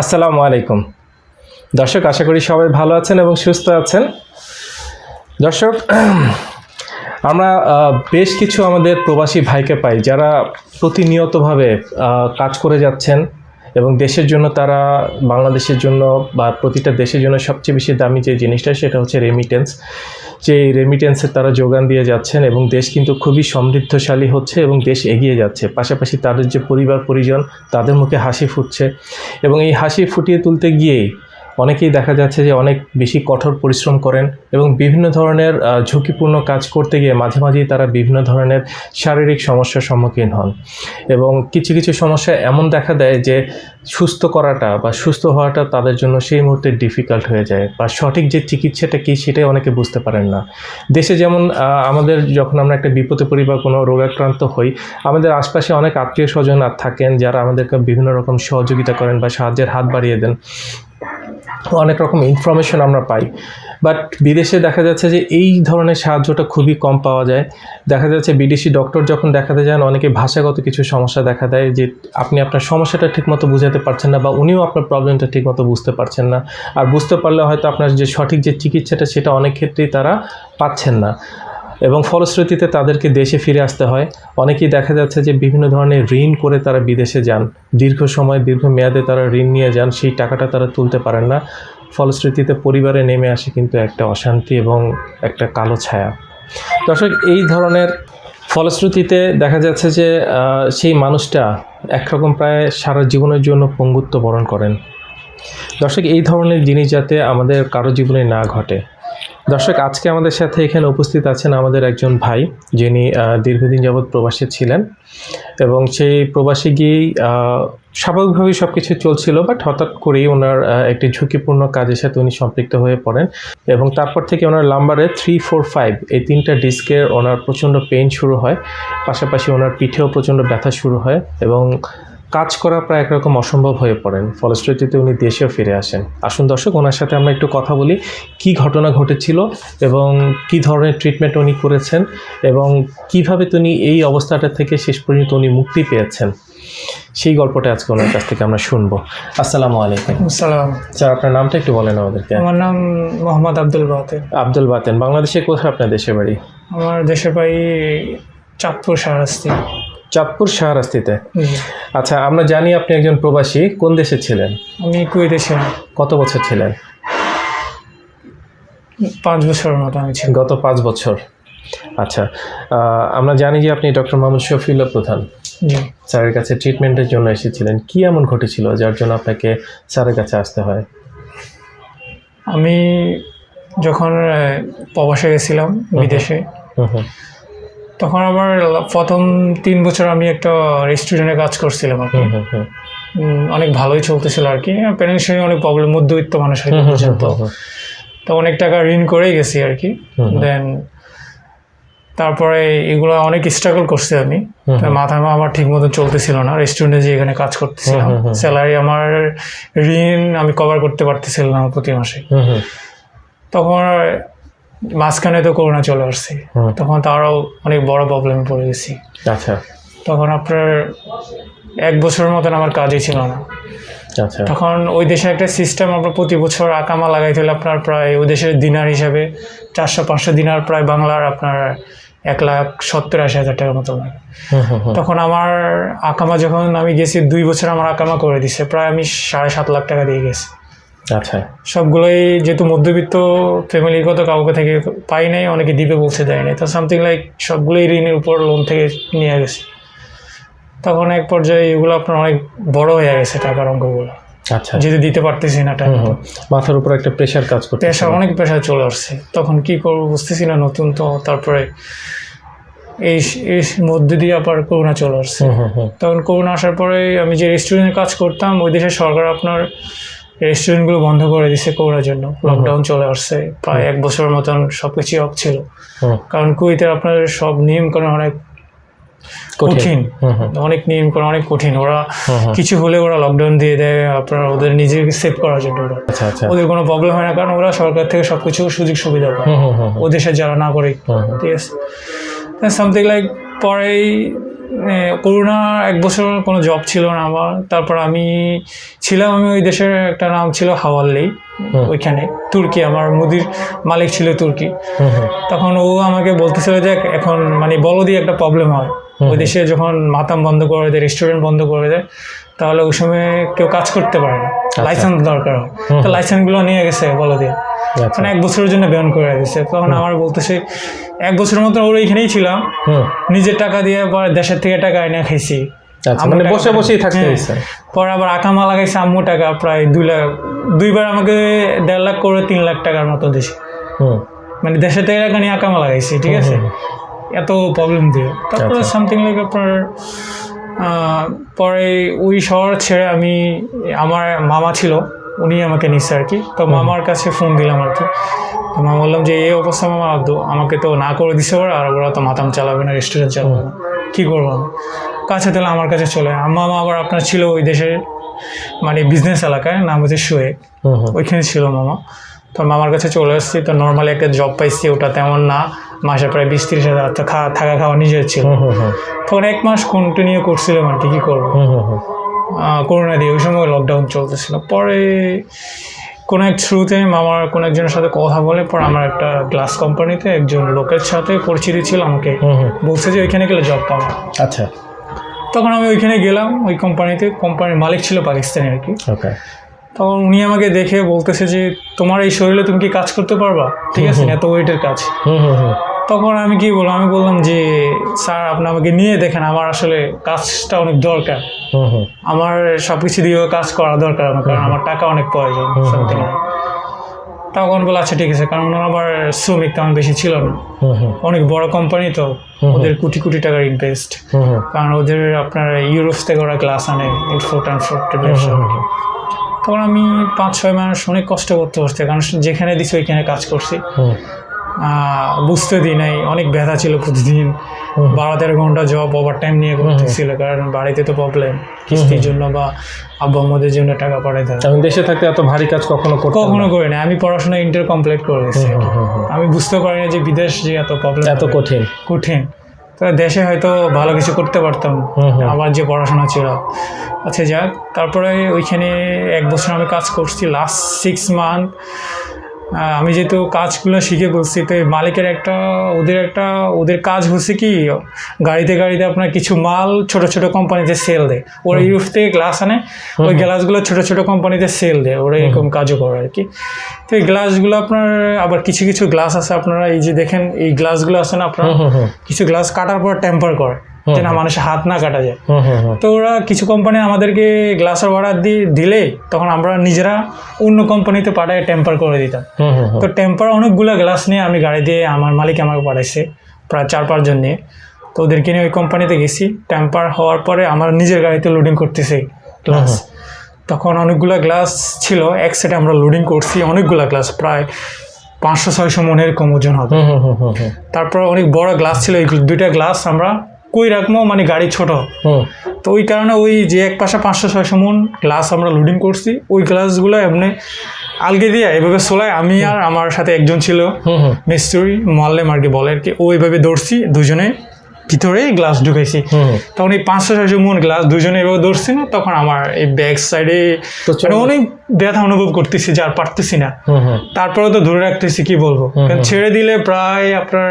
আসসালামু আলাইকুম। দর্শক, আশা করি সবাই ভালো আছেন এবং সুস্থ আছেন। দর্শক, আমরা বেশ কিছু আমাদের প্রবাসী ভাইকে পাই যারা প্রতিনিয়তভাবে কাজ করে যাচ্ছেন। এবং দেশের জন্য তারা, বাংলাদেশের জন্য বা প্রতিটা দেশের জন্য সবচেয়ে বেশি দামি যে জিনিসটা সেটা হচ্ছে রেমিটেন্স যে রেমিটেন্সের তারা যোগান দিয়ে যাচ্ছেন এবং দেশ কিন্তু খুবই সমৃদ্ধশালী হচ্ছে এবং দেশ এগিয়ে যাচ্ছে। পাশাপাশি তাদের যে পরিবার পরিজন তাদের মুখে হাসি ফুটছে। এবং এই হাসি ফুটিয়ে তুলতে গিয়েই অনেকেই দেখা যাচ্ছে যে অনেক বেশি কঠোর পরিশ্রম করেন এবং বিভিন্ন ধরনের ঝুঁকিপূর্ণ কাজ করতে গিয়ে মাঝে মাঝেই তারা বিভিন্ন ধরনের শারীরিক সমস্যার সম্মুখীন হন। এবং কিছু কিছু সমস্যা এমন দেখা দেয় যে সুস্থ করাটা বা সুস্থ হওয়াটা তাদের জন্য সেই মুহূর্তে ডিফিকাল্ট হয়ে যায় বা সঠিক যে চিকিৎসাটা কী সেটাই অনেকে বুঝতে পারেন না। দেশে যেমন আমাদের যখন আমরা একটা বিপদে পড়ি বা কোনো রোগাক্রান্ত হই, আমাদের আশপাশে অনেক আত্মীয় স্বজন থাকেন যারা আমাদেরকে বিভিন্ন রকম সহযোগিতা করেন বা সাহায্যের হাত বাড়িয়ে দেন। অনেক রকম ইনফরমেশন আমরা পাই। বাট বিদেশে দেখা যাচ্ছে যে এই ধরনের সাহায্যটা খুবই কম পাওয়া যায়। দেখা যাচ্ছে বিদেশি ডক্টর যখন দেখাতে যান, অনেকে ভাষাগত কিছু সমস্যা দেখা দেয় যে আপনি আপনার সমস্যাটা ঠিকমতো বুঝাতে পারছেন না বা উনিও আপনার প্রবলেমটা ঠিকমতো বুঝতে পারছেন না। আর বুঝতে পারলে হয়তো আপনার যে সঠিক যে চিকিৎসাটা, সেটা অনেক ক্ষেত্রেই তারা পাচ্ছেন না। এবং ফলশ্রুতিতে তাদেরকে দেশে ফিরে আসতে হয়। অনেকেই দেখা যাচ্ছে যে বিভিন্ন ধরনের ঋণ করে তারা বিদেশে যান। দীর্ঘ সময়, দীর্ঘ মেয়াদে তারা ঋণ নিয়ে যান, সেই টাকাটা তারা তুলতে পারেন না। ফলশ্রুতিতে পরিবারে নেমে আসে কিন্তু একটা অশান্তি এবং একটা কালো ছায়া। দর্শক, এই ধরনের ফলশ্রুতিতে দেখা যাচ্ছে যে সেই মানুষটা একরকম প্রায় সারা জীবনের জন্য পঙ্গুত্ব বরণ করেন। দর্শক, এই ধরনের জিনিস যাতে আমাদের কারও জীবনে না ঘটে। দর্শক, আজকে আমাদের সাথে এখানে উপস্থিত আছেন আমাদের একজন ভাই, যিনি দীর্ঘদিন যাবৎ প্রবাসী ছিলেন এবং সেই প্রবাসী গিয়েই স্বাভাবিকভাবেই সব কিছু চলছিল, বাট হঠাৎ করেই ওনার একটি ঝুঁকিপূর্ণ কাজের সাথে উনি সম্পৃক্ত হয়ে পড়েন এবং তারপর থেকে ওনার লাম্বারে থ্রি ফোর ফাইভ এই তিনটা ডিস্কের ওনার প্রচণ্ড পেন শুরু হয়, পাশাপাশি ওনার পিঠেও প্রচণ্ড ব্যথা শুরু হয় এবং কাজ করা প্রায় একরকম অসম্ভব হয়ে পড়েন। ফলশ্রুতিতে উনি দেশেও ফিরে আসেন। আসুন দর্শক ওনার সাথে আমরা একটু কথা বলি কি ঘটনা ঘটেছিল এবং কি ধরনের ট্রিটমেন্ট উনি করেছেন এবং কীভাবে তিনি এই অবস্থাটা থেকে শেষ পর্যন্ত উনি মুক্তি পেয়েছেন সেই গল্পটা আজকে ওনার কাছ থেকে আমরা শুনব। আসসালামু আলাইকুম। সালাম স্যার আপনার নামটা একটু বলেন আমাদেরকে। আমার নাম মোহাম্মদ আব্দুল বাতেন আব্দুল বাতেন বাংলাদেশে কোথায় আপনার দেশের বাড়ি? আমার দেশের বাড়ি চাঁদপুর শাহরাস্তি। চাঁদপুর শাহরাস্তিতে। আচ্ছা আমরা জানি আপনি একজন প্রবাসী। কোন দেশে ছিলেন? আমি কুয়েতে ছিলাম কত বছর ছিলেন? পাঁচ বছরের মতো আমি ছিলাম। গত পাঁচ বছর। আচ্ছা আমরা জানি যে আপনি ডক্টর মোহাম্মদ শফিউল্লাহ প্রধান। স্যারের কাছে ট্রিটমেন্টের জন্য এসেছিলেন। কি এমন ঘটেছিল যার জন্য আপনাকে স্যারের কাছে আসতে হয়? আমি যখন প্রবাসে গেছিলাম বিদেশে হুম হুম। তখন আমার প্রথম তিন বছর আমি একটা রেস্টুরেন্টে কাজ করছিলাম আর কি। অনেক ভালোই চলতেছিল আর কি। ফিনান্সিয়ালি অনেক প্রবলেম মধ্যবিত্ত মানুষ বুঝেন তো অনেক টাকা ঋণ করেই গেছি আর কি। দেন তারপরে এগুলো অনেক স্ট্রাগল করছি আমি। মাথা আমার ঠিক মতো চলতেছিল না। রেস্টুরেন্টে যে এখানে কাজ করতেছিলাম। স্যালারি আমার ঋণ আমি কভার করতে পারতেছিলাম প্রতি মাসে। তখন মাঝখানে তো করোনা চলে আসছে। তখন তারাও অনেক বড় প্রবলেমে পড়ে গেছি। আচ্ছা। তখন আপনার এক বছরের মতন আমার কাজই ছিল না। আচ্ছা। তখন ওই দেশে একটা সিস্টেম আপনার প্রতি বছর আকামা লাগাইতে হলে আপনার প্রায় ওই দেশের দিনার হিসাবে চারশো পাঁচশো দিনার প্রায় বাংলার আপনার এক লাখ সত্তর আশি হাজার টাকার মতো লাগে। তখন আমার আকামা যখন আমি গেছি দুই বছর আমার আকামা করে দিছে প্রায় আমি সাড়ে সাত লাখ টাকা দিয়ে গেছি। আচ্ছা। সবগুলোই যেহেতু মধ্যবিত্ত ফ্যামিলির কত কাউকে থেকে পাই নাই অনেকে দিবে বলছে দেয় নাই তো সামথিং লাইক সবগুলোই ঋণের উপর লোন থেকে নিয়ে গেছি। তখন এক পর্যায়ে এগুলো আপনার অনেক বড় হয়ে গেছে টাকার অঙ্কগুলো। আচ্ছা। যেহেতু দিতে পারতেছি না টাকা। মাথার উপর একটা প্রেশার কাজ করতে পেশা অনেক প্রেশার চলে আসছে। তখন কি করব বুঝতেছি না নতুন তো তারপরে এই এই মধ্যে দিয়ে আবার করোনা চলে আসছে। তখন করোনা আসার পরে আমি যে রেস্টুরেন্টে কাজ করতাম ওই দেশের সরকার আপনার রেস্টুরেন্টগুলো বন্ধ করে দিছে করোনার জন্য। লকডাউন চলে আসছে প্রায় এক বছরের মতন সব কিছুই অফ ছিল কারণ কুইতে আপনার সব নিয়ম কারণ অনেক কঠিন। অনেক নিয়ম কারণ অনেক কঠিন। ওরা। কিছু হলে ওরা লকডাউন দিয়ে দেয় আপনার ওদের নিজেকে সেভ করার জন্য ওরা। আচ্ছা আচ্ছা। ওদের কোনো প্রবলেম হয় না কারণ ওরা সরকার থেকে সব কিছু সুযোগ সুবিধা পায়। হুম হুম হুম ও দেশে যারা না করে ঠিক আছে? সামথিং লাইক পরেই করোনা এক বছর কোনো জব ছিল না আমার। তারপর আমি ছিলাম আমি ওই দেশের একটা নাম ছিল হাওয়াল্লি। ওইখানে তুর্কি আমার মুদির মালিক ছিল তুর্কি। তখন ও আমাকে বলতেছিল যে এখন মানে বলদি একটা প্রবলেম হয়। ওই দেশে যখন মাতাম বন্ধ করে দেয় রেস্টুরেন্ট বন্ধ করে দেয় তাহলে ওই সময় কেউ কাজ করতে পারে না। লাইসেন্স দরকার হয়। তো লাইসেন্সগুলো নিয়ে গেছে বলদি। আচ্ছা মানে এক বছরের জন্য ব্যান করে দিয়েছে তখন আমার বলতেছে এক বছরের মতো ওর এইখানেই ছিলাম। নিজের টাকা দিয়ে পরে দেশের থেকে টাকা এনে খাইছি। আচ্ছা মানে বসে বসেই থাকতে হ্যাঁ। পরে আবার আকামা লাগাইছে আম্মু টাকা প্রায় দুই লাখ দুইবার আমাকে দেড় লাখ করে তিন লাখ টাকার মতো দিছে। মানে দেশের থেকে টাকা নিয়ে আকামা লাগাইছি ঠিক আছে? এত প্রবলেম দিয়ে। তারপরে আচ্ছা। সামথিং লাইক আপনার পরে ওই শহর ছেড়ে আমি আমার মামা ছিল। উনি আমাকে নিচ্ছে আর কি। তো মামার কাছে ফোন দিলাম আর কি। তো মামা বললাম যে এই অবস্থা মামা আমাকে তো না করে দিছে ওরা আর ওরা তো মাতাম চালাবে না রেস্টুরেন্ট চালাবে না। কী করব আমি? কাছে তাহলে আমার কাছে চলে। মামা আবার আপনার ছিল ওই দেশের মানে বিজনেস এলাকায় নাম হচ্ছে হুম ওইখানে ছিল মামা। তো মামার কাছে চলে আসছি। তো নর্মালি একটা জব পাইছি ওটা তেমন না। মাসে প্রায় বিশ তিরিশ হাজার তো খাওয়া থাকা খাওয়া নিজের ছিল। তখন এক মাস কন্টিনিউ করছিলাম আর কি কী করব? করোনা দিয়ে ওই সময় লকডাউন চলতেছিল। পরে কোনো এক থ্রুতে আমার কোনো একজনের সাথে কথা বলে পর আমার একটা গ্লাস কোম্পানিতে একজন লোকের সাথে পরিচিতি ছিল আমাকে। বলছে যে ওইখানে গেলে জব পাবো। আচ্ছা। তখন আমি ওইখানে গেলাম ওই কোম্পানিতে কোম্পানির মালিক ছিল পাকিস্তানি আর কি। ওকে। তখন উনি আমাকে দেখে বলতেছে যে তোমার এই শরীরে তুমি কি কাজ করতে পারবা? ঠিক আছে এত ওয়েটের কাজ। হুম হুম। তখন আমি কি বললাম? আমি বললাম যে স্যার আপনি আমাকে নিয়ে দেখেন আমার আসলে কাজটা অনেক দরকার। আমার সব কিছু দিয়েও কাজ করা দরকার আমার কারণ আমার টাকা অনেক প্রয়োজন তখন বলে আচ্ছা ঠিক আছে। কারণ ওনার আমার শ্রমিক তেমন বেশি ছিল না। অনেক বড় কোম্পানি তো ওদের কোটি কোটি টাকার ইনভেস্ট কারণ ওদের আপনার ইউরোপ থেকে ওরা গ্লাস আনে অ্যান্ড তখন আমি পাঁচ ছয় মাস অনেক কষ্ট করতে হচ্ছে কারণ যেখানে দিছি ওইখানে কাজ করছি। বুঝতে দিই নাই। অনেক ব্যথা ছিল প্রতিদিন। বারো তেরো ঘণ্টা জব ওভার টাইম নিয়ে করতেছিল কারণ বাড়িতে তো প্রবলেম কিস্তির জন্য বা আব্বু আম্মুদের জন্য টাকা পাঠাইতে হবে আমি দেশে থাকতে এত ভারী কাজ কখনো কখনো করি না আমি পড়াশোনা ইন্টার কমপ্লিট করে গেছি হুম, হুম, হুম। আমি বুঝতে পারি না যে বিদেশ যে এত প্রবলেম এত কঠিন। কঠিন। তো দেশে হয়তো ভালো কিছু করতে পারতাম। আমার যে পড়াশোনা ছিল। আচ্ছা যাক। তারপরে ওইখানে এক বছর আমি কাজ করছি। লাস্ট সিক্স মান্থ আমি যেহেতু কাজগুলো শিখে বলছি তো মালিকের একটা ওদের একটা ওদের কাজ হচ্ছে কি গাড়িতে গাড়িতে আপনার কিছু মাল ছোট ছোট কোম্পানিতে সেল দেয়। ওরা ইউরোপ থেকে গ্লাস আনে ওই গ্লাসগুলো ছোট ছোট কোম্পানিতে সেল দেয় ওরা এরকম কাজও করে আর কি। তো এই গ্লাসগুলো আপনার আবার কিছু কিছু গ্লাস আছে আপনারা এই যে দেখেন এই গ্লাসগুলো আছে না আপনারা কিছু গ্লাস কাটার পর টেম্পার করে। যে না মানুষের হাত না কাটা যায়। তো ওরা কিছু কোম্পানি আমাদেরকে গ্লাসের অর্ডার দিয়ে দিলে তখন আমরা নিজেরা অন্য কোম্পানিতে পাঠায় টেম্পার করে দিতাম। তো টেম্পার অনেকগুলো গ্লাস নিয়ে আমি গাড়ি দিয়ে আমার মালিক আমাকে পাঠাইছে প্রায় চার পাঁচজন নিয়ে। তো ওদেরকে নিয়ে ওই কোম্পানিতে গেছি। টেম্পার হওয়ার পরে আমার নিজের গাড়িতে লোডিং করতেছি গ্লাস তখন অনেকগুলো গ্লাস ছিল এক সেটে আমরা লোডিং করছি অনেকগুলো গ্লাস প্রায় পাঁচশো ছয়শো মনের কম ওজন হবে। তারপর অনেক বড় গ্লাস ছিল এই দুইটা গ্লাস আমরা কই রাখব? মানে গাড়ি ছোট। তো ওই কারণে ওই যে এক পাশে পাঁচশো ছয়শো মন গ্লাস আমরা লোডিং করছি ওই গ্লাসগুলো এমনি আলগে দিয়ে এভাবে সোলায় আমি আর আমার সাথে একজন ছিল মিস্ত্রি মোয়াল্লেম আর কি বলে আর কি ও এইভাবে দৌড়ছি দুজনে ভিতরে গ্লাস ঢুকাইছি। তখন এই পাঁচশো ছয়শো মন গ্লাস দুজনে এভাবে দৌড়ছি না তখন আমার এই ব্যাক সাইডে। মানে অনেক ব্যথা অনুভব করতেছি যে আর পারতেছি না। তারপরে তো ধরে রাখতেছি কি বলব? ছেড়ে দিলে প্রায় আপনার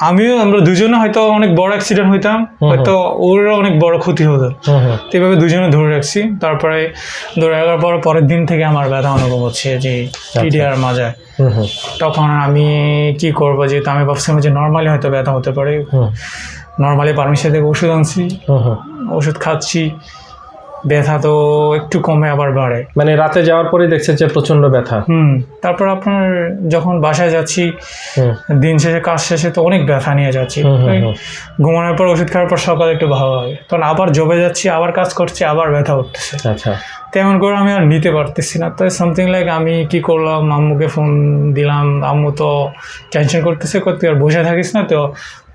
আমিও আমরা দুজনে হয়তো অনেক বড় অ্যাক্সিডেন্ট হইতাম হয়তো ওর অনেক বড় ক্ষতি হতো। তো এভাবে দুজনে ধরে রাখছি। তারপরে ধরে রাখার পর পরের দিন থেকে আমার ব্যথা অনুভব হচ্ছে যে টিডিআর মাজায়। হুম হুম। তখন আমি কি করব যেহেতু আমি ভাবছিলাম যে নর্মালি হয়তো ব্যথা হতে পারে। নর্মালি পারমিশন থেকে ওষুধ আনছি ওষুধ খাচ্ছি। ব্যথা তো একটু কমে আবার বাড়ে। মানে রাতে যাওয়ার পরে দেখছেন যে প্রচণ্ড ব্যথা। হুম তারপর আপনার যখন বাসায় যাচ্ছি দিন শেষে কাজ শেষে তো অনেক ব্যথা নিয়ে যাচ্ছি। ঘুমানোর পর ওষুধ খাওয়ার পর সকালে একটু ভালো লাগে। তখন আবার জবে যাচ্ছি আবার কাজ করছি আবার ব্যথা উঠতেছে। আচ্ছা। তেমন করে আমি আর নিতে পারতেছি না। তো সামথিং লাইক আমি কি করলাম আম্মুকে ফোন দিলাম আম্মু তো টেনশন করতেছে করতে আর বসে থাকিস না তো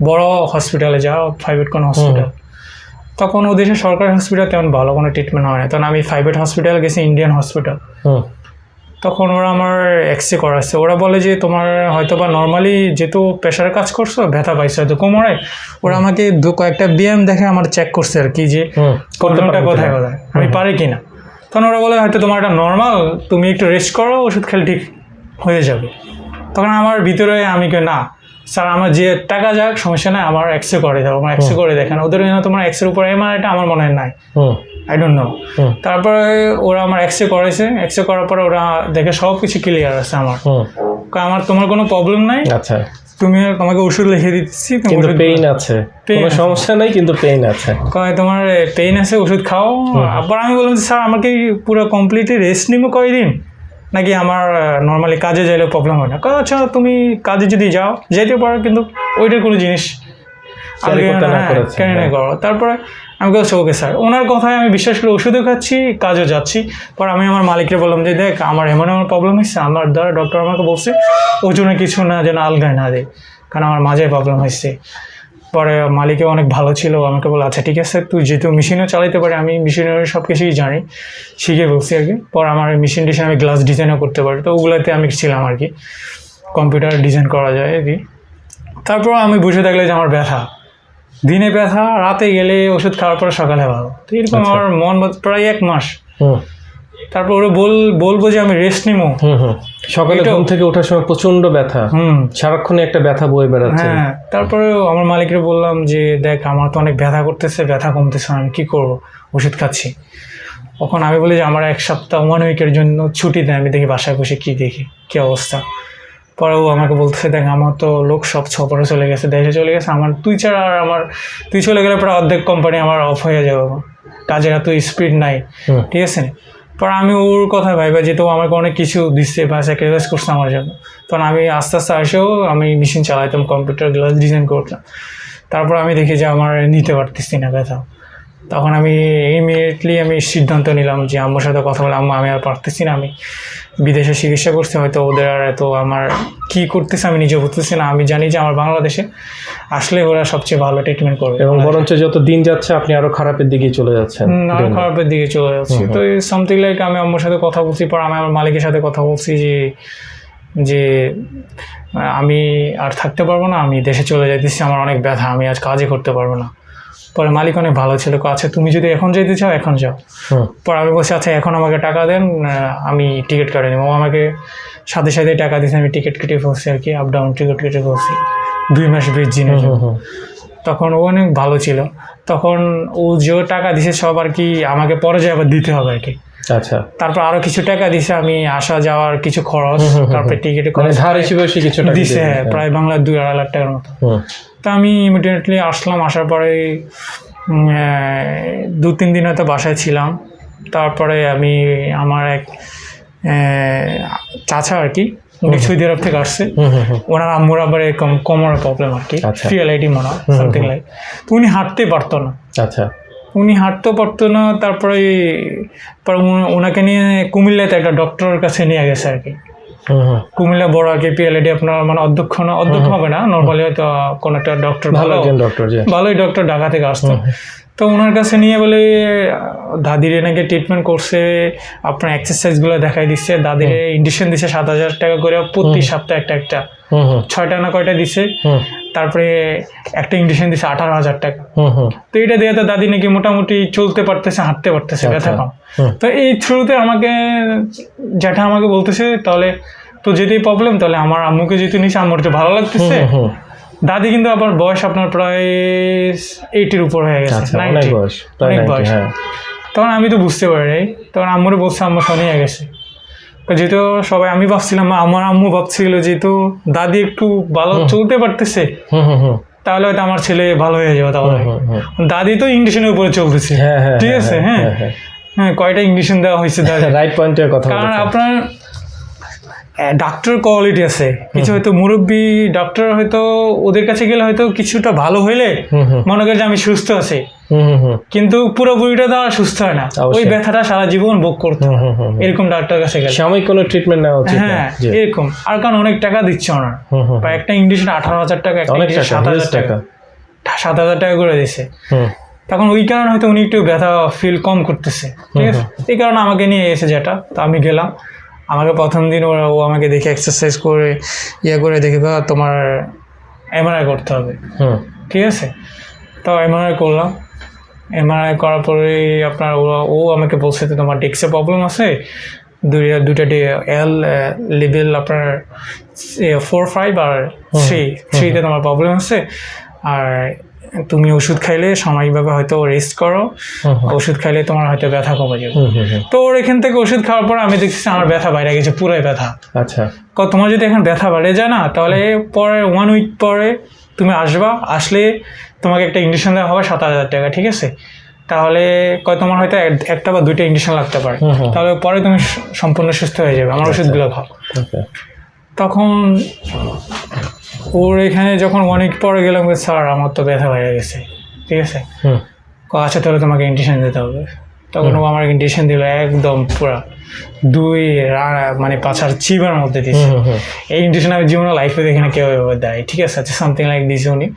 বড় হসপিটালে যাও প্রাইভেট কোনো হসপিটাল তখন ও দেশে সরকারি হসপিটাল তেমন ভালো কোনো ট্রিটমেন্ট হয় না। তখন আমি প্রাইভেট হসপিটাল গেছি ইন্ডিয়ান হসপিটাল তখন ওরা আমার এক্স রে করাচ্ছে। ওরা বলে যে তোমার হয়তো বা নর্মালি যেহেতু প্রেশারের কাজ করছ ব্যথা পাইছো হয়তো কোমরে ওরা আমাকে দু কয়েকটা ব্যায়াম দেখে আমার চেক করছে আর কি যে পারেন কোথায় কোথায়? আমি পারি কি না তখন ওরা বলে হয়তো তোমার এটা নর্মাল তুমি একটু রেস্ট করো ওষুধ খেলে ঠিক হয়ে যাবে। তখন আমার ভিতরে আমি না স্যার আমার যে টাকা যাক সমস্যা নাই আমার এক্সরে করে দাও আমার এক্সরে করে দেখেন। ওদের জন্য তোমার এক্সরের উপর এমআরআইটা আমার মনে হয় নাই। আই ডোন্ট নো তারপরে ওরা আমার এক্সরে করেছে। এক্সরে করার পরে ওরা দেখে সব কিছু ক্লিয়ার আছে আমার। আমার তোমার কোনো প্রবলেম নাই। আচ্ছা। তুমি তোমাকে ওষুধ লিখে দিচ্ছি কিন্তু পেইন আছে। কোনো সমস্যা নাই কিন্তু পেইন আছে। কয় তোমার পেইন আছে ওষুধ খাও। আবার আমি বললাম যে, স্যার আমাকে পুরো কমপ্লিটলি রেস্ট নিব কয়দিন? নাকি আমার নর্মালি কাজে যাইলে প্রবলেম হয় না? আচ্ছা তুমি কাজে যদি যাও যেতে পারো কিন্তু ওইটার কোনো জিনিস হ্যাঁ, হ্যাঁ। করো। তারপরে আমি বলছি ওকে স্যার ওনার কথায় আমি বিশ্বাস করে ওষুধও খাচ্ছি কাজও যাচ্ছি। পর আমি আমার মালিককে বললাম যে দেখ আমার এমন এমন প্রবলেম হচ্ছে আমার দ্বারা ডক্টর আমাকে বলছে ওজনে কিছু না যেন আলগায় না দেয় কারণ আমার মাঝে প্রবলেম হচ্ছে পরে মালিকে অনেক ভালো ছিল আমাকে বলে আচ্ছা ঠিক আছে তুই যেহেতু মেশিনও চালাতে পারি আমি মেশিনের সব কিছুই জানি শিখে বলছি আর কি। পর আমার মেশিন ডিজাইন আমি গ্লাস ডিজাইনও করতে পারি তো ওগুলোতে আমি ছিলাম আর কি। কম্পিউটার ডিজাইন করা যায় আর কি। তারপর আমি বুঝে থাকলে যে আমার ব্যথা। দিনে ব্যথা রাতে গেলে ওষুধ খাওয়ার পরে সকালে ভালো। তো এরকম আচ্ছা। আমার মন প্রায় এক মাস। হুম। তারপর ওরা বল বলব যে আমি রেস্ট নিবো সকালে ঘুম থেকে ওঠার সময় প্রচণ্ড ব্যথা। সারাক্ষণে একটা ব্যথা বয়ে বেড়াচ্ছে। হ্যাঁ তারপরে আমার বললাম যে দেখ আমার তো অনেক ব্যথা করতেছে ব্যথা কমতেছে না আমি কী করব? ওষুধ খাচ্ছি। তখন আমি বলি যে আমার এক সপ্তাহ ওয়ান উইকের জন্য ছুটি দেয় আমি দেখি বাসায় বসে কি দেখি কি অবস্থা? পরে ও আমাকে বলতেছে দেখ আমার তো লোক সব ছপরে চলে গেছে দেশে চলে গেছে আমার তুই ছাড়া আর আমার তুই চলে গেলে পরে অর্ধেক কোম্পানি আমার অফ হয়ে যাবে। কাজের এত স্পিড নাই ঠিক আছে? পর আমি ওর কথা ভাইবা যেহেতু আমাকে অনেক কিছু দিচ্ছে বা স্যাক্রিফাইস করছে আমার জন্য। তখন আমি আস্তে আস্তে আসেও আমি মেশিন চালাইতাম কম্পিউটার গ্লাস ডিজাইন করতাম। তারপর আমি দেখি যে, আমার নিতে পারতেছি না ব্যথা। তখন আমি ইমিডিয়েটলি আমি সিদ্ধান্ত নিলাম যে আম্মুর সাথে কথা বলে আম্মু আমি আর পারতেছি না আমি বিদেশে চিকিৎসা করছি হয়তো ওদের আর এত আমার কি করতেছে আমি নিজে বুঝতেছি না। আমি জানি যে আমার বাংলাদেশে আসলে ওরা সবচেয়ে ভালো ট্রিটমেন্ট করবে। এবং বরঞ্চ যত দিন যাচ্ছে আপনি আরও খারাপের দিকেই চলে যাচ্ছেন। আরও খারাপের দিকে চলে যাচ্ছি। তো সামথিং লাইক আমি আম্মুর সাথে কথা বলছি পর আমি আমার মালিকের সাথে কথা বলছি যে যে আমি আর থাকতে পারব না আমি দেশে চলে যাইতেছি আমার অনেক ব্যথা আমি আজ কাজই করতে পারব না। পরে মালিক অনেক ভালো ছিল আচ্ছা তুমি যদি এখন যেতে চাও এখন যাও। পরে আমি বলছি আচ্ছা এখন আমাকে টাকা দেন আমি টিকিট কাটে নেব। আমাকে সাথে সাথে টাকা দিয়েছে আমি টিকিট কেটে ফেলছি আর কি আপ ডাউন টিকিট কেটে ফেলছি। দুই মাস বেশ জিনিস তখন ও অনেক ভালো ছিল। তখন ও যে টাকা দিছে সব আর কি আমাকে পরে যে আবার দিতে হবে আর কি। আচ্ছা। তারপর আরও কিছু টাকা দিছে আমি আসা যাওয়ার কিছু খরচ তারপরে টিকিটে মানে ধার হিসেবে কিছু টাকা দিছে হ্যাঁ, প্রায় বাংলা দুই আড়াই লাখ টাকার মতো। তো আমি ইমিডিয়েটলি আসলাম আসার পরে দু তিন দিন হয়তো বাসায় ছিলাম। তারপরে আমি আমার এক চাচা আর কি উনি সৌদি আরব থেকে আসছে। ওনার আম্মুর আবার এরকম কোমরের প্রবলেম আর কি। আচ্ছা। ফিএলআইডি মনে হয় সামথিং লাইক তো উনি হাঁটতে পারতো না। আচ্ছা। উনি হাঁটতেও পারতো না তারপরে ওনাকে নিয়ে কুমিল্লাতে একটা ডক্টরের কাছে নিয়ে গেছে আর কি। কুমিল্লা বড় আর কি পিএলএডি আপনার মানে অধ্যক্ষ না অধ্যক্ষ হবে না? নর্মালি হয়তো কোনো একটা ডক্টর ভালো ডক্টর ভালোই ডক্টর ঢাকা থেকে আসতো তো ওনার কাছে নিয়ে বলে দাদির নাকি ট্রিটমেন্ট করছে আপনার এক্সারসাইজগুলো দেখাই দিচ্ছে দাদির ইন্ডিশন দিচ্ছে সাত হাজার টাকা করে প্রতি সপ্তাহে একটা একটা। ছয়টা না কয়টা দিছে? তারপরে একটা ইন্ডিশন দিছে আঠারো হাজার টাকা। হুম হুম। তো এটা দিয়ে তো দাদি নাকি মোটামুটি চলতে পারতেছে হাঁটতে পারতেছে ব্যথা কম তো এই থ্রুতে আমাকে জ্যাঠা আমাকে বলতেছে তাহলে তো যেতেই প্রবলেম তাহলে আমার আম্মুকে যেতে নিছে আম্মুর তো ভালো লাগতেছে। দাদি কিন্তু আবার বয়স আপনার প্রায় এইটির উপর হয়ে গেছে আচ্ছা অনেক বয়স অনেক বয়স। হ্যাঁ। তখন আমি তো বুঝতে পারি তখন আম্মুরে বলছে আম্মু শনিয়ে গেছে। যেহেতু সবাই আমি ভাবছিলাম আমার আম্মু ভাবছিল যেহেতু দাদি একটু ভালো চলতে পারতেছে তাহলে হয়তো আমার ছেলে ভালো হয়ে যাবে তাহলে। দাদি তো ইংলিশের উপরে চলতেছে হ্যাঁ হ্যাঁ ঠিক আছে হ্যাঁ হ্যাঁ। হ্যাঁ কয়টা ইংলিশ দেওয়া হয়েছে দাদি রাইট পয়েন্টের কথা কারণ আপনার ডাক্তার কোয়ালিটি আছে। কিছু হয়তো মুরব্বী ডাক্তার হয়তো ওদের কাছে গেলে হয়তো কিছুটা ভালো হইলে মনে করে যে আমি সুস্থ আছি। কিন্তু পুরোপুরিটা আর সুস্থ হয় না। ওই ব্যথাটা সারা জীবন ভোগ করতে। এরকম ডাক্তার কাছে গেলে। সাময়িক কোনো ট্রিটমেন্ট নেওয়া উচিত হ্যাঁ এরকম। আর কারণ অনেক টাকা দিচ্ছে ওনার। একটা ইংলিশে আঠারো হাজার টাকা একটা সাত হাজার টাকা। সাত হাজার টাকা করে দিছে। তখন ওই কারণে হয়তো উনি একটু ব্যথা ফিল কম করতেছে। ঠিক আছে? এই কারণে আমাকে নিয়ে এসে যেটা তো আমি গেলাম। আমাকে প্রথম দিন ওরা ও আমাকে দেখে এক্সারসাইজ করে ইয়ে করে দেখে "বাবা, তোমার এমআরআই করতে হবে। ঠিক আছে? তো এমআরআই করলাম। এমআরআই করার পরে আপনার ওরা ও আমাকে বলছে যে তোমার ডিক্সে প্রবলেম আছে। দুইটা দুইটা এল লেভেল আপনার ফোর ফাইভ আর থ্রি থ্রিতে তোমার প্রবলেম আছে। আর তুমি ওষুধ খাইলে সাময়িকভাবে হয়তো রেস্ট করো। ওষুধ খাইলে তোমার হয়তো ব্যথা কমে যাবে। তো ওর এখান থেকে ওষুধ খাওয়ার পর আমি দেখছি আমার ব্যথা বাইরে গেছে পুরাই ব্যথা। আচ্ছা। ক- তোমার যদি এখন ব্যথা বাড়ে যায় না তাহলে পরে ওয়ান উইক পরে তুমি আসবা আসলে তোমাকে একটা ইঞ্জেকশন দেওয়া হবে সাত হাজার টাকা ঠিক আছে? তাহলে কয় তোমার হয়তো এক- একটা বা দুইটা ইঞ্জেকশন লাগতে পারে। তাহলে পরে তুমি সম্পূর্ণ সুস্থ হয়ে যাবে। আমার ওষুধগুলো খাও। তখন ওর এখানে যখন অনেক পরে গেলাম স্যার আমার তো ব্যথা হয়ে গেছে। ঠিক আছে? আচ্ছা তাহলে তোমাকে ইন্ডিশন দিতে হবে। তখন ও আমার ইন্ডিশন দিল একদম পুরা দুই মানে পাছার চিবার মধ্যে হুম এই ইন্ডিশন আমি জীবনে লাইফে দেখি না কেউ এভাবে দেয়। ঠিক আছে? আচ্ছা সামথিং লাইক দিস উনি।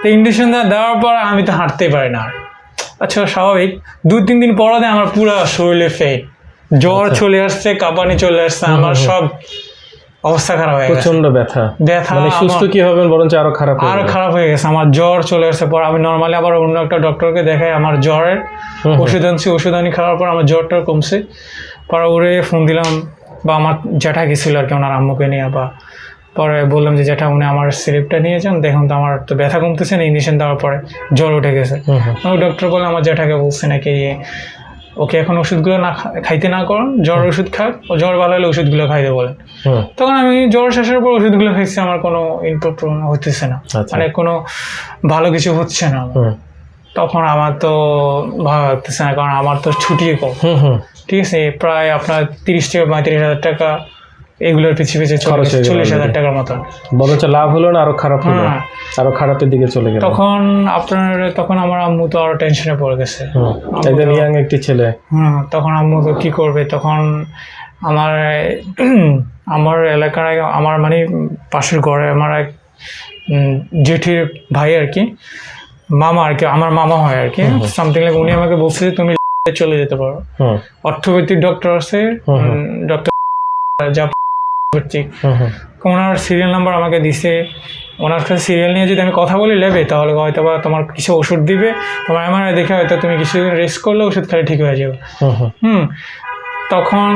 তো ইন্ডিশন দেওয়ার পর আমি তো হাঁটতেই পারি না। আচ্ছা স্বাভাবিক। দু তিন দিন পর দিয়ে আমার পুরো শরীরে ফেট জ্বর চলে আসছে কাঁপানি চলে আসছে আমার সব অবস্থা খারাপ হয়ে গেছে। প্রচণ্ড ব্যথা। ব্যথা মানে সুস্থ কি হবেন বরঞ্চ আরও খারাপ আরও খারাপ হয়ে গেছে আমার জ্বর চলে আসছে। পর আমি নর্মালি আবার অন্য একটা ডক্টরকে দেখাই আমার জ্বরের। ওষুধ আনছি ওষুধ আনি খাওয়ার পর আমার জ্বরটা কমছে। পরে ওরে ফোন দিলাম বা আমার জ্যাঠা গেছিল আর কি ওনার আম্মুকে নিয়ে বা পরে বললাম যে জ্যাঠা উনি আমার স্লিপটা নিয়ে যান দেখুন তো আমার তো ব্যথা কমতেছে না ইঞ্জেকশন দেওয়ার পরে জ্বর উঠে গেছে। ডক্টর বলে আমার জ্যাঠাকে বলছে নাকি ওকে এখন ওষুধগুলো না খাইতে না করুন জ্বর ওষুধ খাক ও জ্বর ভালো হলে ওষুধগুলো খাইতে বলেন। তখন আমি জ্বর শেষের পর ওষুধগুলো খাইছি আমার কোনো ইনপুট হতেছে না। আচ্ছা। মানে কোনো ভালো কিছু হচ্ছে না তখন আমার তো ভালো লাগতেছে না কারণ আমার তো ছুটি কম। ঠিক আছে প্রায় আপনার তিরিশ থেকে পঁয়ত্রিশ হাজার টাকা এগুলোর পিছিয়ে পিছিয়ে খরচ চল্লিশ হাজার। টাকার মতন বরঞ্চ লাভ হলো না আরও খারাপ হলো। হ্যাঁ। আরও খারাপের দিকে চলে গেল। তখন আপনার তখন আমার আম্মু তো আরও টেনশনে পড়ে গেছে। একদম ইয়াং একটি ছেলে। হুম তখন আম্মু তো কী করবে? তখন আমার আমার এলাকার আমার মানে পাশের ঘরে আমার এক জেঠির ভাই আর কি। মামা আর কি আমার মামা হয় আর কি। সামথিং লাইক উনি আমাকে বলছে যে তুমি চলে যেতে পারো। হুম। অর্থোপেডিক ডক্টর আছে। ডক্টর যা হুম ওনার সিরিয়াল নাম্বার আমাকে দিছে। ওনার কাছে সিরিয়াল নিয়ে যদি আমি কথা বলি লেবে তাহলে হয়তো বা তোমার কিছু ওষুধ দিবে। তোমার এমআরআই দেখে হয়তো তুমি কিছুদিন রেস্ট করলে ওষুধ খেলে ঠিক হয়ে যাবে। হুম তখন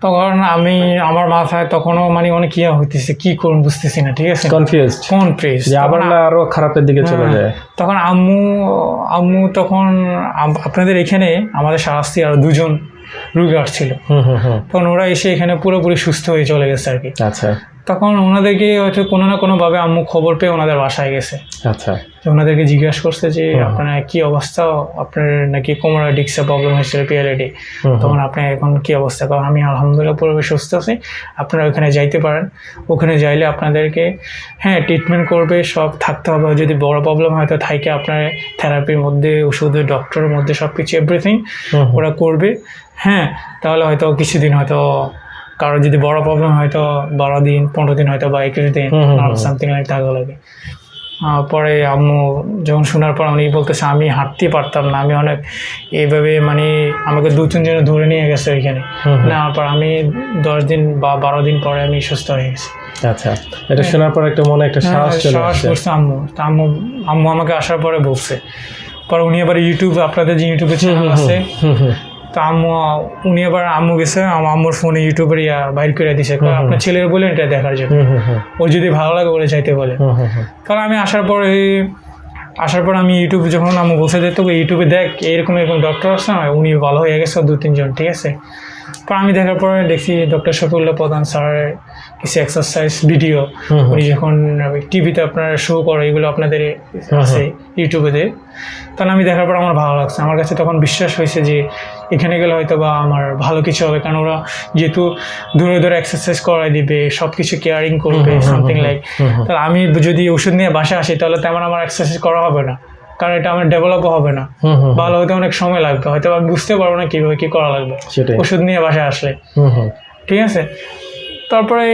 তখন আমি আমার মাথায় তখনও মানে অনেক ইয়া হইতেছে কি করুন বুঝতেছি না ঠিক আছে? কনফিউজড কোন প্রেস যে আবার না আরও খারাপের দিকে চলে হ্যাঁ। যায়। তখন আম্মু আম্মু তখন আপনাদের এখানে আমাদের শাস্তি আর দুজন। রুগী আসছিল। তখন ওরা এসে এখানে পুরোপুরি সুস্থ হয়ে চলে গেছে আর কি। আচ্ছা। তখন ওনাদেরকে হয়তো কোনো না কোনোভাবে আম্মু খবর পেয়ে ওনাদের বাসায় গেছে। আচ্ছা। তো ওনাদেরকে জিজ্ঞাসা করছে যে আপনার কি অবস্থা? আপনার নাকি কোমর ডিক্সের প্রবলেম হয়েছিল পিএলএডি তখন আপনার এখন কি অবস্থা? কারণ আমি আলহামদুলিল্লাহ পুরোপুরি সুস্থ আছি। আপনারা ওখানে যাইতে পারেন। ওখানে যাইলে আপনাদেরকে হ্যাঁ ট্রিটমেন্ট করবে সব থাকতে হবে। যদি বড় প্রবলেম হয় তো থাকে আপনার থেরাপির মধ্যে ওষুধের ডক্টরের মধ্যে সব কিছু এভরিথিং। ওরা করবে। হ্যাঁ তাহলে হয়তো কিছুদিন হয়তো কারও যদি বড় প্রবলেম হয়তো বারো দিন পনেরো দিন হয়তো বা একুশ দিন। সামথিং লাইক থাকা লাগে। পরে আম্মু যখন শোনার পর উনি বলতেছে আমি হাঁটতে পারতাম না আমি অনেক এইভাবে মানে আমাকে দু তিনজন ধরে নিয়ে গেছে ওইখানে। নেওয়ার পর আমি দশ দিন বা বারো দিন পরে আমি সুস্থ হয়ে গেছি। আচ্ছা এটা শোনার পর একটা মনে একটা সাহস হ্যাঁ, সাহস করছে আম্মু। তা আম্মু আম্মু আমাকে আসার পরে বলছে। পরে উনি আবার ইউটিউব আপনাদের যে ইউটিউবে চ্যানেল আছে তো আম্মু উনি আবার আম্মু গেছে আমার আম্মুর ফোনে ইউটিউবের ইয়া বাইর করে দিছে। আপনার ছেলের বলেন এটা দেখার জন্য। হুম হুম হুম। ও যদি ভালো লাগে বলে। চাইতে বলে কারণ আমি আসার পরে আসার পর আমি ইউটিউব যখন আমি বসে যেত ইউটিউবে দেখ এরকম এরকম ডক্টর আসছে না উনি ভালো হয়ে গেছে দু তিনজন ঠিক আছে? পর আমি দেখার পরে দেখছি ডক্টর শফিউল্লাহ প্রধান স্যারের কিছু এক্সারসাইজ ভিডিও। উনি যখন টিভিতে আপনার শো করে এগুলো আপনাদের আছে ইউটিউবে তাহলে আমি দেখার পর আমার ভালো লাগছে। আমার কাছে তখন বিশ্বাস হয়েছে যে এখানে গেলে হয়তো বা আমার ভালো কিছু হবে। কারণ ওরা যেহেতু দূরে দূরে এক্সারসাইজ করাই দিবে সব কিছু কেয়ারিং করবে সামথিং লাইক। তাহলে আমি যদি ওষুধ নিয়ে বাসায় আসি তাহলে তেমন আমার এক্সারসাইজ করা হবে না। কারণ এটা আমার ডেভেলপও হবে না। ভালো হতে অনেক সময় লাগবে। হয়তো আমি বুঝতে পারব না কীভাবে কী করা লাগবে। ওষুধ নিয়ে বাসায় আসলে। ঠিক আছে? তারপরে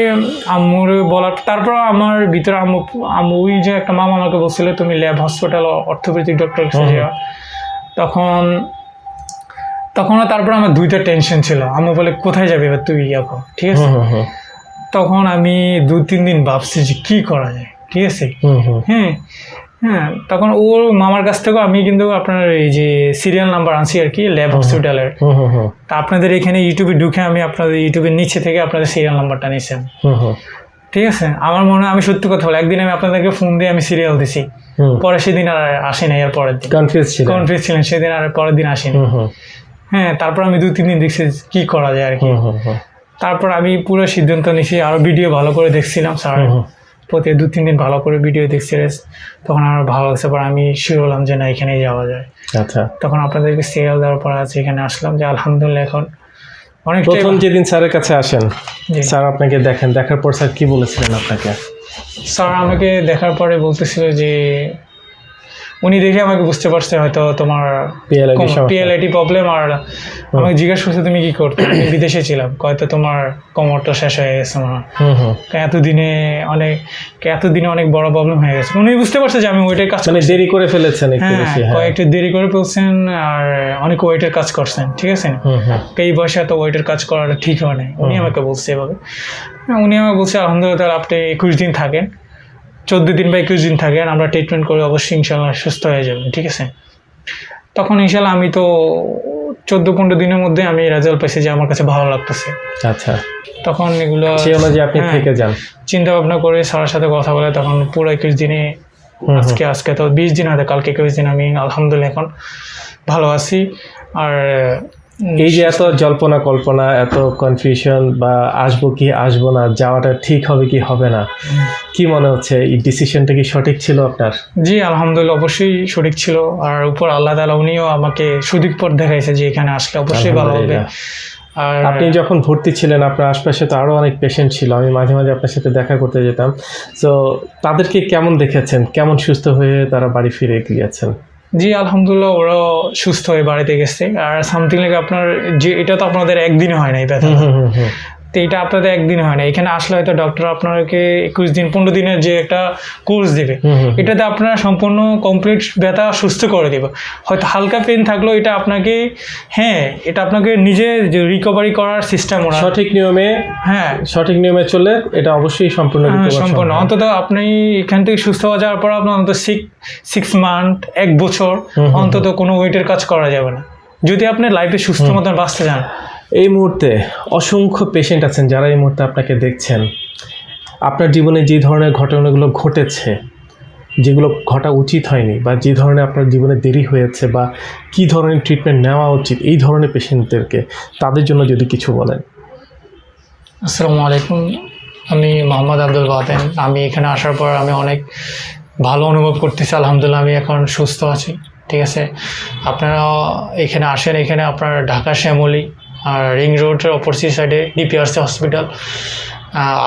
আম্মুর বলার তারপর আমার ভিতরে আম্মু আম্মু ওই যে একটা মামা আমাকে বলছিল তুমি ল্যাব হসপিটাল অর্থোপেডিক ডক্টর। তখন তখনও তারপর আমার দুইটা টেনশন ছিল। আম্মু বলে কোথায় যাবে এবার তুই ইয়া কর। ঠিক আছে? তখন আমি দু তিন দিন ভাবছি যে কী করা যায়। ঠিক আছে? হ্যাঁ। হ্যাঁ তখন ওর মামার কাছ থেকেও আমি কিন্তু আপনার এই যে সিরিয়াল নাম্বার আনছি আর কি ল্যাব হসপিটালের তা আপনাদের এখানে ইউটিউবে ঢুকে আমি আপনাদের ইউটিউবের নিচে থেকে আপনাদের সিরিয়াল নাম্বারটা নিয়েছেন ঠিক আছে? আমার মনে হয় আমি সত্যি কথা বলি একদিন আমি আপনাদেরকে ফোন দিয়ে আমি সিরিয়াল দিছি। পরে সেদিন আর আসি নাই এর পরের দিন। কনফিউজ ছিল কনফিউজ ছিলেন সেদিন আর পরের দিন আসেনি। হ্যাঁ তারপর আমি দু তিন দিন দেখছি কি করা যায় আর কি। তারপর আমি পুরো সিদ্ধান্ত নিয়েছি আরও ভিডিও ভালো করে দেখছিলাম স্যার। প্রতি দু তিন দিন ভালো করে ভিডিও দেখছি তখন আমার ভালো লাগছে। পর আমি শুরু হলাম যে না এখানেই যাওয়া যায়। আচ্ছা। তখন আপনাদেরকে সিরিয়াল দেওয়ার পর আছে এখানে আসলাম যে আলহামদুলিল্লাহ এখন অনেক প্রথম যেদিন স্যারের কাছে আসেন। স্যার আপনাকে দেখেন দেখার পর স্যার কি বলেছিলেন আপনাকে? স্যার আমাকে দেখার পরে বলতেছিল যে উনি দেখে আমাকে বুঝতে পারছে হয়তো তোমার পিএলআইটি প্রবলেম আর আমাকে জিজ্ঞেস করছে তুমি কি করতে? আমি বিদেশে ছিলাম। হয়তো তোমার কোমরটা শেষ হয়ে গেছে কারণ এতদিনে অনেক এতদিনে অনেক বড় প্রবলেম হয়ে গেছে। উনি বুঝতে পারছে যে আমি ওয়েটের কাজ মানে দেরি করে ফেলেছেন একটু হ্যাঁ বেশি হ্যাঁ। কয়েকটু দেরি করে ফেলছেন আর অনেক ওয়েটের কাজ করছেন ঠিক আছে তো এই বয়সে এত ওয়েটের কাজ করাটা ঠিক হয় নাই। উনি আমাকে বলছে এভাবে। উনি আমাকে বলছে আলহামদুলিল্লাহ আপনি একুশ দিন থাকেন। চোদ্দ দিন বা একুশ দিন থাকেন আমরা ট্রিটমেন্ট করে অবশ্যই ইনশাল্লাহ সুস্থ হয়ে যাবেন ঠিক আছে? তখন ইনশাল্লাহ আমি তো চোদ্দ পনেরো দিনের মধ্যে আমি রেজাল্ট পাইছি যে আমার কাছে ভালো লাগতেছে। আচ্ছা। তখন এগুলো সেই অনুযায়ী আপনি হ্যাঁ, থেকে যান। চিন্তা ভাবনা করে স্যারের সাথে কথা বলে তখন পুরো একুশ দিনে। আজকে আজকে তো বিশ দিন হয়তো কালকে একুশ দিন আমি আলহামদুলিল্লাহ এখন ভালো আছি। আর এই যে এত জল্পনা কল্পনা এত কনফিউশন বা আসব কি আসব না যাওয়াটা ঠিক হবে কি হবে না কি মনে হচ্ছে? এই ডিসিশনটা কি সঠিক ছিল আপনার? জি আলহামদুলিল্লাহ অবশ্যই সঠিক ছিল। আর উপর আল্লাহ তালা উনিও আমাকে সুদিক পথ দেখাইছে যে এখানে আসলে অবশ্যই ভালো হবে। আর আপনি যখন ভর্তি ছিলেন আপনার আশপাশে তো আরও অনেক পেশেন্ট ছিল। আমি মাঝে মাঝে আপনার সাথে দেখা করতে যেতাম। তো তাদেরকে কেমন দেখেছেন? কেমন সুস্থ হয়ে তারা বাড়ি ফিরে গিয়েছেন? জি, আলহামদুলিল্লাহ ওরা সুস্থ হয়ে বাড়িতে গেছে। আর সামথিং লাইক আপনার যে, এটা তো আপনাদের একদিনে হয় না এই ব্যথা তো এটা আপনাদের একদিন হয় না। এখানে আসলে হয়তো ডক্টর আপনাকে একুশ দিন পনেরো দিনের যে একটা কোর্স দেবে। এটাতে আপনার সম্পূর্ণ কমপ্লিট ব্যথা সুস্থ করে দেবে। হয়তো হালকা পেন থাকলেও এটা আপনাকে হ্যাঁ এটা আপনাকে নিজে রিকভারি করার সিস্টেম সঠিক নিয়মে হ্যাঁ। সঠিক নিয়মে চলে এটা অবশ্যই সম্পূর্ণ হ্যাঁ, সম্পূর্ণ। অন্তত আপনি এখান থেকে সুস্থ হওয়া যাওয়ার পর আপনার অন্তত সিক্স সিক্স মান্থ এক বছর অন্তত কোনো ওয়েটের কাজ করা যাবে না। যদি আপনি লাইফে সুস্থ মতন বাঁচতে চান এই মুহূর্তে অসংখ্য পেশেন্ট আছেন যারা এই মুহূর্তে আপনাকে দেখছেন। আপনার জীবনে যে ধরনের ঘটনাগুলো ঘটেছে, যেগুলো ঘটা উচিত হয়নি বা যে ধরনের আপনার জীবনে দেরি হয়েছে বা কি ধরনের ট্রিটমেন্ট নেওয়া উচিত, এই ধরনের পেশেন্টদেরকে তাদের জন্য যদি কিছু বলেন। আসসালামু আলাইকুম। আমি মোহাম্মদ আব্দুল বাতেন। আমি এখানে আসার পর আমি অনেক ভালো অনুভব করতেছি, আলহামদুলিল্লাহ আমি এখন সুস্থ আছি। ঠিক আছে? আপনারা এখানে আসেন, এখানে আপনার ঢাকা শ্যামলী আর রিং রোডের অপোজিট সাইডে ডিপিআরসি হসপিটাল।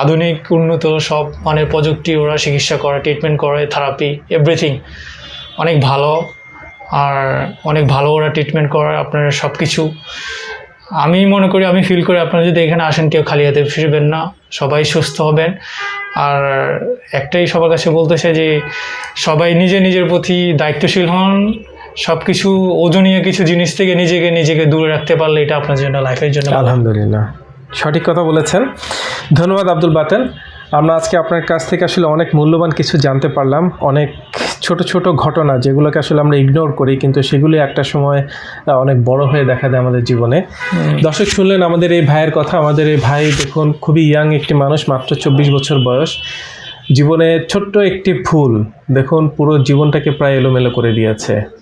আধুনিক, উন্নত সব মানের প্রযুক্তি ওরা চিকিৎসা করে ট্রিটমেন্ট করে থেরাপি এভরিথিং অনেক ভালো, আর অনেক ভালো ওরা ট্রিটমেন্ট করে আপনার সব কিছু আমি মনে করি, আমি ফিল করি, আপনারা যদি এখানে আসেন, কেউ খালি হাতে ফিরবেন না, সবাই সুস্থ হবেন। আর একটাই সবার কাছে বলতে চাই যে, সবাই নিজে নিজের প্রতি দায়িত্বশীল হন সব কিছু ওজনীয় কিছু জিনিস থেকে নিজেকে নিজেকে দূরে রাখতে পারলে এটা আপনার জন্য লাইফের জন্য ভালো। আলহামদুলিল্লাহ। সঠিক কথা বলেছেন। ধন্যবাদ আব্দুল বাতেন। আমরা আজকে আপনার কাছ থেকে আসলে অনেক মূল্যবান কিছু জানতে পারলাম। অনেক ছোট ছোট ঘটনা যেগুলোকে আসলে আমরা ইগনোর করি কিন্তু সেগুলি একটা সময় অনেক বড় হয়ে দেখা দেয় আমাদের জীবনে। দর্শক শুনলেন আমাদের এই ভাইয়ের কথা। আমাদের এই ভাই দেখুন খুবই ইয়াং একটি মানুষ মাত্র চব্বিশ বছর বয়স। জীবনে ছোট্ট একটি ফুল দেখুন পুরো জীবনটাকে প্রায় এলোমেলো করে দিয়েছে।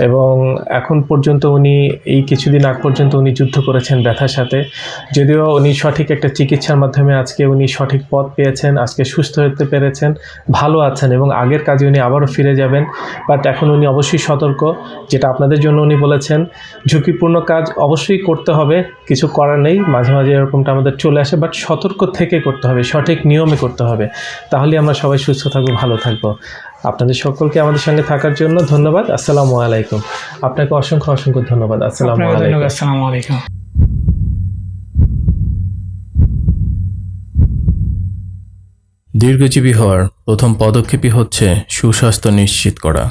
এবং এখন পর্যন্ত উনি, এই কিছুদিন আগ পর্যন্ত উনি যুদ্ধ করেছেন ব্যথার সাথে। যদিও উনি সঠিক একটা চিকিৎসার মাধ্যমে আজকে উনি সঠিক পথ পেয়েছেন, আজকে সুস্থ হতে পেরেছেন, ভালো আছেন এবং আগের কাজে উনি আবারও ফিরে যাবেন। বাট এখন উনি অবশ্যই সতর্ক, যেটা আপনাদের জন্য উনি বলেছেন, ঝুঁকিপূর্ণ কাজ অবশ্যই করতে হবে, কিছু করার নেই, মাঝে মাঝে এরকমটা আমাদের চলে আসে, বাট সতর্ক থেকে করতে হবে, সঠিক নিয়মে করতে হবে। তাহলে আমরা সবাই সুস্থ থাকব, ভালো থাকব। আপনাদের সকলকে আমাদের সঙ্গে থাকার জন্য ধন্যবাদ। আসসালামু আলাইকুম। আপনাকে অসংখ্য অসংখ্য ধন্যবাদ। আসসালামু আলাইকুম। আসসালামু আলাইকুম। দীর্ঘজীবী হওয়ার প্রথম পদক্ষেপই হচ্ছে সুস্বাস্থ্য নিশ্চিত করা।